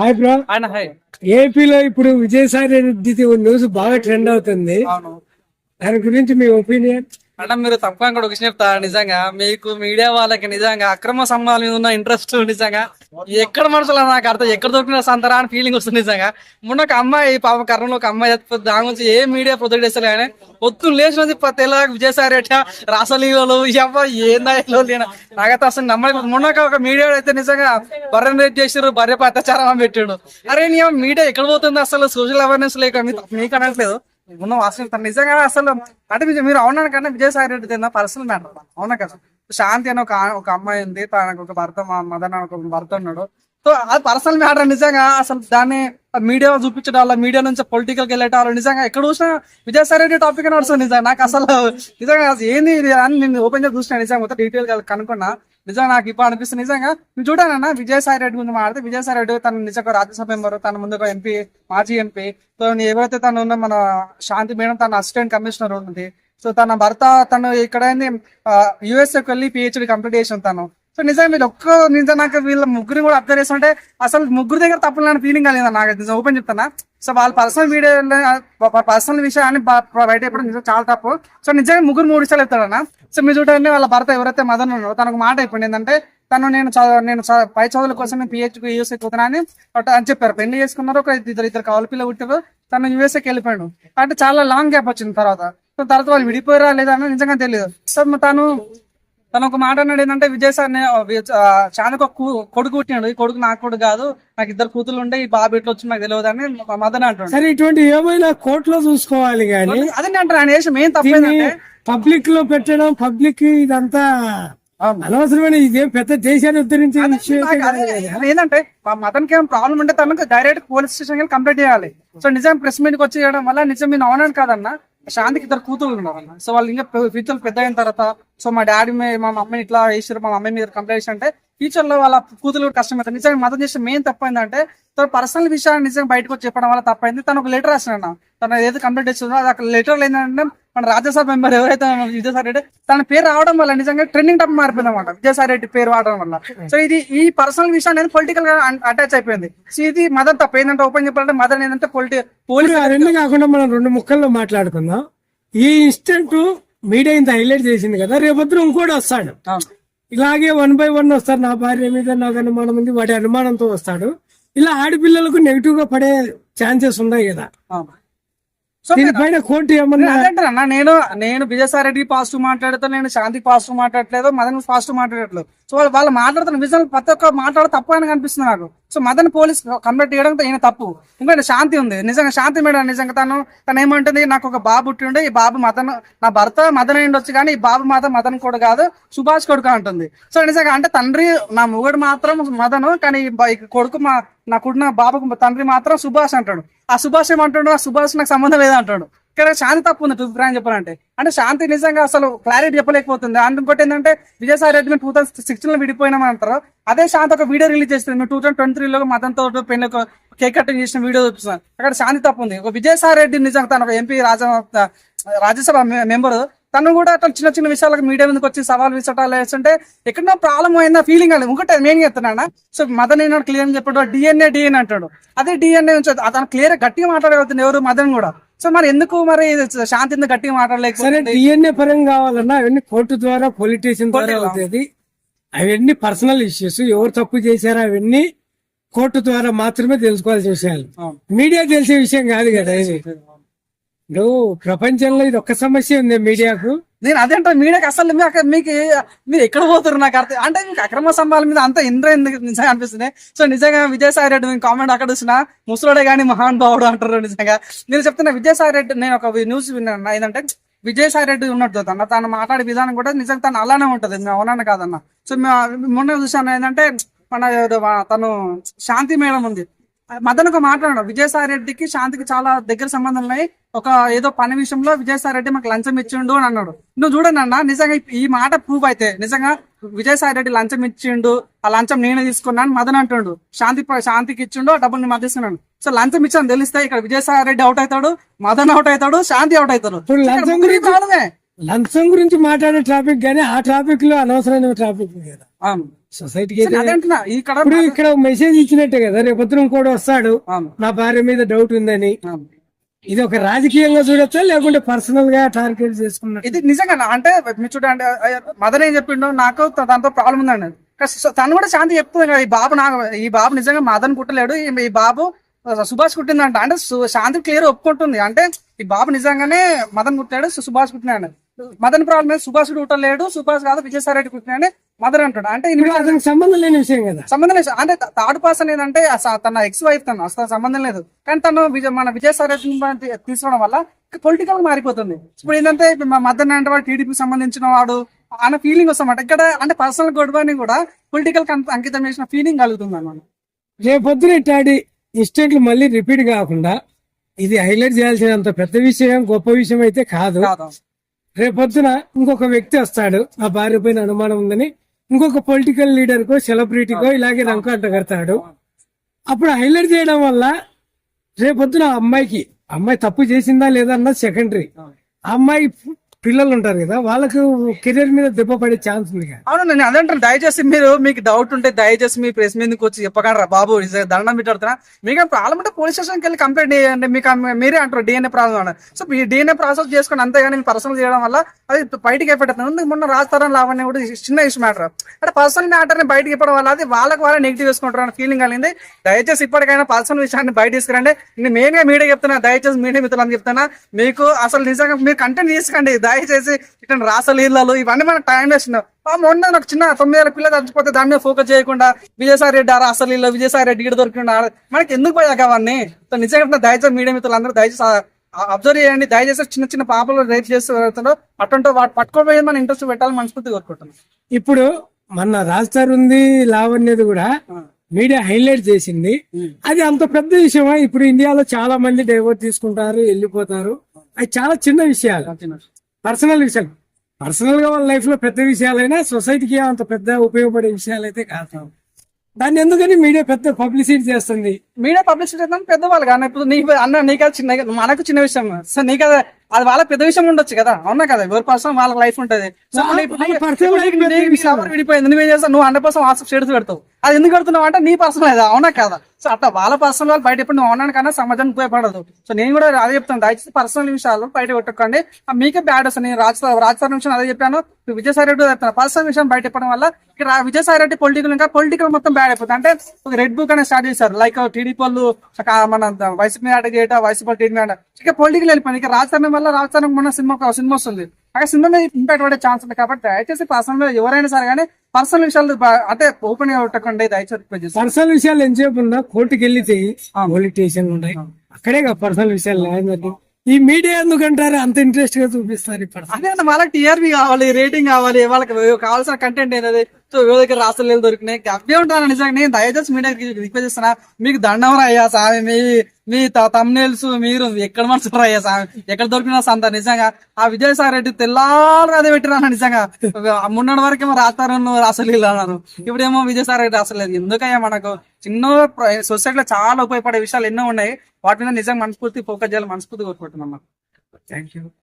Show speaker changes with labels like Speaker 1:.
Speaker 1: Hi bro. ఏపీలో ఇప్పుడు Vijayasai Reddy news బాగా ట్రెండ్ అవుతుంది. దాని గురించి మీ ఒపీనియన్?
Speaker 2: మేడం మీరు తప్పకుండా కూడా ఒక చెప్తా నిజంగా మీకు మీడియా వాళ్ళకి నిజంగా అక్రమ సంబంధాల మీద ఉన్న ఇంట్రెస్ట్ నిజంగా ఎక్కడ మనుషులు నాకు అర్థం ఎక్కడ దొరికిన సంతరా అని ఫీలింగ్ వస్తుంది నిజంగా. మొన్న ఒక అమ్మాయి పాప కర్ణంలో ఒక అమ్మాయి దాని గురించి ఏ మీడియా ప్రొజెక్ట్ చేస్తారు కానీ పొద్దున్న లేచినది తెల్ల విజయసాయి రాసలీలలో ఇవ్వ ఏందో లేనా నాకైతే అసలు నమ్మలేదు. మొన్న ఒక మీడియా అయితే నిజంగా బర్రెన్ రేట్ చేసారు బర్రె అత్యాచారం అని పెట్టాడు. అరే నీ మీడియా ఎక్కడ పోతుంది అసలు? సోషల్ అవేర్నెస్ లేక మీకు అనట్లేదు. ఉన్న వాస్తవం తను నిజంగా అసలు అంటే మీరు అవునా కన్నా విజయసాయి రెడ్డి తిన్న పర్సనల్ మ్యాటర్ అవునా కదా? శాంతి అని ఒక ఒక అమ్మాయి ఉంది తనకు ఒక భర్త మా మదన్ ఒక భర్త ఉన్నాడు. సో అది పర్సనల్ మ్యాటర్ నిజంగా అసలు దాన్ని మీడియా చూపించడం వల్ల మీడియా నుంచి పొలిటికల్ వెళ్ళటం నిజంగా ఎక్కడ చూసినా విజయసాయి రెడ్డి టాపిక్ నడుస్తుంది. నిజంగా నాకు అసలు నిజంగా ఏంది అని నేను ఓపెన్ చేసి చూసిన నిజంగా మొత్తం డీటెయిల్ కనుక్కున్నా. నిజంగా నాకు ఇప్పుడు అనిపిస్తుంది. నిజంగా నువ్వు చూడాలన్నా విజయసాయి రెడ్డి గురించి మాట్లాడితే విజయసాయి రెడ్డి తన నిజంగా రాజ్యసభ మెంబర్ తన ముందు ఒక ఎంపీ మాజీ ఎంపీ. సో ఎవరైతే తను ఉన్న మన శాంతి మేడం తన అసిస్టెంట్ కమిషనర్ ఉంది. సో తన భర్త తను ఇక్కడ యుఎస్ఏకి వెళ్ళి పిహెచ్డి కంప్లీట్ చేసిన తను. సో నిజంగా మీరు ఒక్క నిజం నాకు వీళ్ళ ముగ్గురు కూడా అబ్జర్వ్ చేస్తుంటే అసలు ముగ్గురు దగ్గర తప్పులు లాంటి ఫీలింగ్ కలిగింది నాకు. నిజం ఓపెన్ చెప్తానా సో వాళ్ళ పర్సనల్ వీడియో పర్సనల్ విషయాన్ని బయట ఎప్పుడు నిజం చాలా తప్పు. సో నిజంగా ముగ్గురు మూడు విషయాలు చెప్తాడన్న సో మీరు చూడండి వాళ్ళ భర్త ఎవరైతే మదన్ ఉన్నారో తనకు మాట అయిపోయింది ఏంటంటే తను నేను నేను పై చదువుల కోసం నేను పిహెచ్డి యూఎస్ఏ పోతున్నా అని అని చెప్పారు. పెళ్ళి చేసుకున్నారు ఒక ఇద్దరు ఇద్దరు కావాలి పిల్ల పుట్టారు. తను యూఎస్ఏకి వెళ్ళిపోయాడు. అంటే చాలా లాంగ్ గ్యాప్ వచ్చింది తర్వాత. సో తర్వాత వాళ్ళు విడిపోయారా లేదా అని నిజంగా తెలియదు సో తను తను ఒక మాట అన్నాడు ఏంటంటే విజయసాయి చాలా కొడుకు పుట్టినాడు. ఈ కొడుకు నాకు కొడుకు కాదు. నాకు ఇద్దరు కూతురు ఉండే ఈ బాబు ఇట్లా వచ్చి నాకు తెలియదు అని మదన్ అంటాడు.
Speaker 1: సరే ఇటువంటి ఏమైనా కోర్టులో చూసుకోవాలి గాని
Speaker 2: అదే అంటారు ఆయన వేసిన ఏం తప్పేందంటే
Speaker 1: పబ్లిక్లో పెట్టడం పబ్లిక్ ఇదంతా అనవసరమైన ఇదేం పెద్ద దేశాన్ని ఉద్ధరించే
Speaker 2: ఏంటంటే మా మతన్కి ఏం ప్రాబ్లం ఉంటే తనకు డైరెక్ట్ పోలీస్ స్టేషన్ కంప్లైంట్ చేయాలి. సో నిజం ప్రెస్ మీట్కి వచ్చి చేయడం వల్ల నిజం మీరు అవునని కాదన్న శాంతికి ఇద్దరు కూతురు ఉన్నారన్న సో వాళ్ళు ఇంకా ఫ్యూచర్ పెద్ద అయిన తర్వాత సో మా డాడీ మా మమ్మీని ఇట్లా వేసారు మా మమ్మీ మీద కంప్లైంట్ చేసి అంటే ఫ్యూచర్లో వాళ్ళ కూతురు కష్టం అవుతుంది నిజంగా మతం చేసిన మెయిన్ తప్పైందంటే తన పర్సనల్ విషయాన్ని నిజంగా బయటకు వచ్చి చెప్పడం వల్ల తప్పైంది. తను ఒక లెటర్ రాసిన తను ఏదైతే కంప్లైంట్ చేస్తుందో అది లెటర్లు లెటర్ ఏంటంటే మన రాజ్యసభ మెంబర్ ఎవరైతే విజయసాయి రెడ్డి తన పేరు రావడం వల్ల నిజంగా ట్రెండింగ్ టాప్ మారిపోయింది అనమాట విజయసాయి రెడ్డి పేరు వాడడం వల్ల. సో ఇది ఈ పర్సనల్ విషయం అనేది పొలిటికల్గా అటాచ్ అయిపోయింది. సో ఇది మదన్ తప్ప. ఏంటంటే ఓపెన్ చెప్పాలంటే మదన్ ఏంటంటే పొలిటి పోలీస్
Speaker 1: రెండు కాకుండా మనం రెండు ముక్కల్లో మాట్లాడుకుందాం. ఈ ఇన్స్టెంట్ మీడియా ఇంత హైలైట్ చేసింది కదా రేపొద్దు ఇంకోటి వస్తాడు. ఇలాగే వన్ బై వన్ వస్తారు. నా భార్య మీద నాకు అనుమానం ఉంది వాడి అనుమానంతో వస్తాడు. ఇలా ఆడపిల్లలకు నెగిటివ్గా పడే ఛాన్సెస్ ఉన్నాయి కదా. దీనిపైన కోర్టు ఏమన్నా
Speaker 2: అన్న నేను నేను విజయసాయి రెడ్డి పాజిటివ్ మాట్లాడుతా నేను శాంతి పాజిటివ్ మాట్లాడట్లేదు మదన్ పాజిటివ్ మాట్లాడట్లేదు. సో వాళ్ళు వాళ్ళు మాట్లాడుతున్న విజయం ప్రతి ఒక్క మాట్లాడ తప్పు అని కనిపిస్తుంది నాకు. సో మదన్ పోలీస్ కంప్లైంట్ చేయడం ఈయన తప్పు. ఇంకోటి శాంతి ఉంది. నిజంగా శాంతి మేడం నిజంగా తను తను ఏమంటుంది నాకు ఒక బాబు పుట్టిండే ఈ బాబు మదన్ నా భర్త మదన్ అయ్యిండొచ్చు కానీ ఈ బాబు మాత్రం మదన్ కూడా కాదు సుభాష్ కొడుకు అంటుంది. సో నిజంగా అంటే తండ్రి నా మొగుడు మాత్రం మదను కానీ కొడుకు మా నా కుడిన బాబుకు తండ్రి మాత్రం సుభాష్ అంటాడు. ఆ సుభాష్ ఏమంటాడు? ఆ సుభాష్ నాకు సంబంధం లేదంటాడు ఇక్కడ శాంతి తప్పు ఉంది టూ అని చెప్పాలంటే. అంటే శాంతి నిజంగా అసలు క్లారిటీ చెప్పలేకపోతుంది. అండ్ ఇంకోటి ఏంటంటే విజయసాయి రెడ్డి టూ థౌసండ్ సిక్స్టీన్లో విడిపోయినామని అంటారు. అదే శాంతి ఒక వీడియో రిలీజ్ చేస్తుంది టూ థౌసండ్ ట్వంటీ త్రీలో మతంతో పెళ్ళి కేక్ కటింగ్ చేసిన వీడియో చూపిస్తున్నాను అక్కడ శాంతి తప్పు ఉంది. ఒక విజయసాయి రెడ్డి నిజంగా తన ఒక ఎంపీ రాజ రాజ్యసభ మెంబరు తను కూడా అట్లా చిన్న చిన్న విషయాలకు మీడియా మీదకి వచ్చి సవాల్ విసటాలు వేస్తుంటే ఎక్కడో ప్రాబ్లం అయిందా ఫీలింగ్ అని ఇంకోటి మెయిన్ చెప్తున్నా సో మదన్ ఏనాడు క్లియర్ చెప్పాడు. డిఎన్ఏ డిఎన్ఏ అంటాడు. అదే డిఎన్ఏ నుంచి అతను క్లియర్ గట్టిగా మాట్లాడగలుగుతుంది ఎవరు? మదన్ కూడా. సో మరి ఎందుకు మరి శాంతి గట్టిగా మాట్లాడలేకపోతే
Speaker 1: డిఎన్ఏ పరం కావాలన్నా అవన్నీ కోర్టు ద్వారా పొలిటీషియన్ ద్వారా అవుతుంది అవన్నీ పర్సనల్ ఇష్యూస్ ఎవరు తప్పు చేశారో అవన్నీ కోర్టు ద్వారా మాత్రమే తెలుసుకోవాల్సిన విషయాలు. మీడియా తెలిసే విషయం కాదు కదా. నువ్వు ప్రపంచంలో ఇది ఒక్క సమస్య ఉంది మీడియాకు.
Speaker 2: నేను అదే అంటే మీడియాకి అసలు మీకు మీకు మీరు ఎక్కడ పోతున్నారు నాకు అర్థం అంటే మీకు అక్రమ సంభాల మీద అంత ఇంద్ర ఎందుకు నిజంగా అనిపిస్తుంది సో నిజంగా విజయసాయి రెడ్డి నేను కామెంట్ అక్కడ చూసిన ముసలోడే కానీ మహాన్ భావుడు అంటారు నిజంగా. నేను చెప్తున్నా విజయసాయి రెడ్డి నేను ఒక న్యూస్ విన్నాను. ఏంటంటే విజయసాయి రెడ్డి ఉన్నట్టు తన తను మాట్లాడే విధానం కూడా నిజంగా తను అలానే ఉంటుంది. మేము అవునాను కాదన్న. సో మేము మొన్న చూసాను ఏంటంటే మన తను శాంతి మేడం ఉంది. మదన్ ఒక మాట్లాడాడు విజయసాయి రెడ్డికి శాంతికి చాలా దగ్గర సంబంధం ఉన్నాయి. ఒక ఏదో పని విషయంలో విజయసాయి రెడ్డి మాకు లంచం ఇచ్చిండు అని అన్నాడు. నువ్వు చూడండి అన్న నిజంగా ఈ మాట ప్రూవ్ అయితే నిజంగా విజయసాయి రెడ్డి లంచం ఇచ్చిండు ఆ లంచం నేనే తీసుకున్నాను మదన్ అంటుండు. శాంతి శాంతికి ఇచ్చిండు ఆ డబ్బులు నేను మధ్యస్తున్నాను సో లంచం ఇచ్చాను తెలిస్తే ఇక్కడ విజయసాయి రెడ్డి అవుట్ అవుతాడు మదన్ అవుట్ అవుతాడు శాంతి అవుట్ అవుతాడు.
Speaker 1: లంచం గురించి-
Speaker 2: ప్రాబ్లమే
Speaker 1: లంచం గురించి మాట్లాడే ట్రాఫిక్ గానీ ఆ ట్రాఫిక్లో అనవసరమైన ట్రాఫిక్ కదా.
Speaker 2: అవును.
Speaker 1: సొసైటీకి
Speaker 2: ఇక్కడ
Speaker 1: మెసేజ్ ఇచ్చినట్టే కదా రేపొద్దున కూడా వస్తాడు. నా భార్య మీద డౌట్ ఉందని. ఇది ఒక రాజకీయంగా చూడొచ్చా? లేకుంటే పర్సనల్గా టార్గెట్ చేసుకున్నట్టు?
Speaker 2: ఇది నిజంగా అంటే మీరు చూడండి మదర్ ఏం చెప్పిండో నాకు దాంతో ప్రాబ్లం ఉందండి. కానీ తను కూడా శాంతి చెప్తుంది ఈ బాబు నాకు ఈ బాబు నిజంగా మదన్ కుట్టలేడు. ఈ- బాబు సుభాష్ కుట్టిందంట. అంటే సు- శాంతి క్లియర్ ఒప్పుకుంటుంది. అంటే ఈ బాబు నిజంగానే మదన్ కుట్టాడు సుభాష్ కుట్టినాడు. మదన్ ప్రాబ్లం సుభాష్ కుట్టలేడు సుభాష్ కాదు విజయసాయి రెడ్డి కుట్టినాడు. మదర్ అంటాడు? అంటే
Speaker 1: అతనికి సంబంధం లేని విషయం కదా.
Speaker 2: సంబంధం లేదు. అంటే థర్డ్ పర్సన్ ఏంటంటే తన ఎక్స్ వైఫ్ తను. అసలు సంబంధం లేదు. కానీ తను విజయ్ మన విజయసాయి రెడ్డి తీసుకోవడం వల్ల పొలిటికల్ మారిపోతుంది. ఇప్పుడు ఏంటంటే మా మదన్ అంటే వాడు టీడీపీకి సంబంధించిన వాడు అన్న ఫీలింగ్ వస్తామాట ఇక్కడ అంటే పర్సనల్ గొడవని కూడా పొలిటికల్ అంకితం చేసిన ఫీలింగ్ కలుగుతుంది అన్నమాట
Speaker 1: రేపొద్దున ఇట్లాంటి ఇన్సిడెంట్లు మళ్ళీ రిపీట్ కాకుండా ఇది హైలైట్ చేయాల్సినంత పెద్ద విషయం గొప్ప విషయం అయితే కాదు.
Speaker 2: కాదు.
Speaker 1: రేపొద్దున ఇంకొక వ్యక్తి వస్తాడు. ఆ భార్య పైన అనుమానం ఉందని ఇంకొక పొలిటికల్ లీడర్ కో సెలబ్రిటీకో ఇలాగే రంకాట కడతాడు. అప్పుడు హైలైట్ చేయడం వల్ల రేపొద్దున ఆ అమ్మాయికి అమ్మాయి తప్పు చేసిందా లేదా అన్నది సెకండరీ ఆ అమ్మాయి పిల్లలు ఉంటారు కదా వాళ్ళకు కెరీర్ మీద దెబ్బ పడే ఛాన్స్ ఉంది
Speaker 2: అవును నేను అదంటాను దయచేసి మీరు మీకు డౌట్ ఉంటే దయచేసి మీ ప్రెస్ మీదకి వచ్చి చెప్పకండి రా బాబు. దండం పెట్టాడుతున్నా మీకు ప్రాబ్లం ఉంటే పోలీస్ స్టేషన్కి వెళ్ళి కంప్లైంట్ చేయండి. మీకు మీరే అంటారు డిఎన్ఏ ప్రాబ్లం అని. సో మీ డిఎన్ఏ ప్రాసెస్ చేసుకుని అంతేగాని పర్సనల్ చేయడం వల్ల అది బయటికి ఎఫెక్ట్ అవుతుంది మొన్న రాజస్థానం లావణ్య కూడా చిన్న ఇష్యూ మ్యాటర్ అంటే పర్సనల్ మ్యాటర్ని బయటకి ఇవ్వడం వల్ల అది వాళ్ళకి వాళ్ళ నెగిటివ్ వేసుకుంటారు అనే ఫీలింగ్ కలిగింది. దయచేసి ఇప్పటికైనా పర్సనల్ విషయాన్ని బయట తీసుకురండి. నేను మెయిన్ మీడియా చెప్తున్నా. దయచేసి మీడియా మిత్రులని చెప్తున్నా. మీకు అసలు నిజంగా మీరు కంటెంట్ తీసుకోండి దయచేసి ఇట్లా రాసలీలలు ఇవన్నీ మనకు టైం వేస్ట్ మొన్న నాకు చిన్న తొమ్మిది ఏళ్ళ పిల్లలు చచ్చిపోతే దాని మీద ఫోకస్ చేయకుండా విజయసాయి రెడ్డి ఆరా అసలు విజయసాయి రెడ్డి గిడ దొరికిండు ఆడ- మనకి ఎందుకు పోయాక అవన్నీ? సో నిజంగా దయచేసి మీడియా మిత్రులు అందరూ దయచేసి అబ్జర్వ్ చేయండి. దయచేసి చిన్న చిన్న పాపలు రేట్ చేస్తూ వెళ్తుండో అటువంటి వాటి పట్టుకోపోయేది మన ఇంట్రెస్ట్ పెట్టాలని మనస్ఫూర్తి కోరుకుంటున్నాం.
Speaker 1: ఇప్పుడు మన రాజ్తార్ ఉంది లావణ్యది కూడా మీడియా హైలైట్ చేసింది. అది అంత పెద్ద విషయమా? ఇప్పుడు ఇండియాలో చాలా మంది డైవర్ట్ తీసుకుంటారు వెళ్ళిపోతారు. అది చాలా చిన్న విషయాలు. పర్సనల్ విషయాలు పర్సనల్గా వాళ్ళ లైఫ్లో పెద్ద విషయాలైనా సొసైటీకి అంత పెద్ద ఉపయోగపడే విషయాలైతే కాదు. దాన్ని ఎందుకని మీడియా పెద్ద పబ్లిసిటీ చేస్తుంది?
Speaker 2: మీడియా పబ్లిసిటీ అయితే పెద్దవాళ్ళు కానీ ఇప్పుడు నీకు అన్న నీ అది చిన్న మనకు చిన్న విషయం. సరే నీ కదా అది వాళ్ళ పెద్ద విషయం ఉండొచ్చు కదా. అవునా కదా? ఎవరి పర్సన్ వాళ్ళ లైఫ్ ఉంటది. సో విడిపోయింది. నువ్వేం చేస్తావు? నువ్వు హండ్రెడ్ పర్సెంట్ వాట్సాప్ స్టేటస్ పెడతావు. అది ఎందుకు పెడుతున్నావు అంటే నీ పర్సనల్ అది అవునా కదా? సో అట్లా వాళ్ళ పర్సనల్ వాళ్ళు బయట ఎప్పుడు నువ్వు అవునా కన్నా సమాజానికి ఉపయోగపడదు. సో నేను కూడా అదే చెప్తాను. దయచేసి పర్సనల్ విషయాలు బయట పెట్టకండి మీకే బ్యాడ్ వస్తుంది నేను రాజ్ రాజస్థాన్ విషయం అదే చెప్పాను. విజయసాయి రెడ్డి చెప్తాను పర్సనల్ విషయం బయట చెప్పడం వల్ల ఇక్కడ విజయసాయి రెడ్డి పొలిటికల్ ఇంకా పొలిటికల్ మొత్తం బ్యాడ్ అయిపోతుంది. అంటే ఒక రెడ్ బుక్ అనేది స్టార్ట్ చేశారు. లైక్ టీడీపీ వాళ్ళు మన వైసీపీ మీద అటాక్ చేయటం వైసీపీ టీడీ మీద ఇక పొలిటికల్ వెళ్ళిపోయింది. ఇక రాజధాని వల్ల రాజధాని మొన్న సినిమా సినిమా వస్తుంది. అక్కడ సినిమా మీద ఇంపాక్ట్ పడే ఛాన్స్ ఉంది కాబట్టి దయచేసి పర్సనల్ ఎవరైనా సరే కానీ పర్సనల్ విషయాలు అంటే ఓపెన్గా పెట్టకండి దయచేసి.
Speaker 1: పర్సనల్ విషయాలు ఎంతసేపు ఉన్నా కోర్టుకి వెళ్తే పోలీస్ స్టేషన్లు ఉన్నాయి అక్కడే పర్సనల్ విషయాలు జరిగింది. ఈ మీడియా ఎందుకంటారు అంత ఇంట్రెస్ట్గా చూపిస్తారు ఇప్పుడు
Speaker 2: అదే వాళ్ళకి టీఆర్పీ కావాలి రేటింగ్ కావాలి వాళ్ళకి కావాల్సిన కంటెంట్ ఏంటది సో దగ్గర రాష్ట్రాలు దొరికినాయి? అవే ఉంటాను నిజంగా. నేను దయచేసి మీడియా రిక్వెస్ట్ చేస్తున్నా. మీకు దండం అయ్యా సామి మీ మీ తమ్నేల్స్ మీరు ఎక్కడ మనసు అయ్యా సామి ఎక్కడ దొరికినా సంత నిజంగా. ఆ విజయసాయి రెడ్డి తెల్లారు అదే పెట్టినా నిజంగా. మొన్నటి వరకేమో రాస్తారు రాసలు అన్నారు. ఇప్పుడేమో విజయసాయి రెడ్డి అసలు లేదు. ఎందుకయ్యా మనకు? చిన్న సొసైటీలో చాలా ఉపయోగపడే విషయాలు ఎన్నో ఉన్నాయి. వాటి మీద నిజంగా మనస్ఫూర్తి ఫోకస్ చేయాలి మనస్ఫూర్తి కోరుకుంటున్నాం
Speaker 1: థ్యాంక్ యూ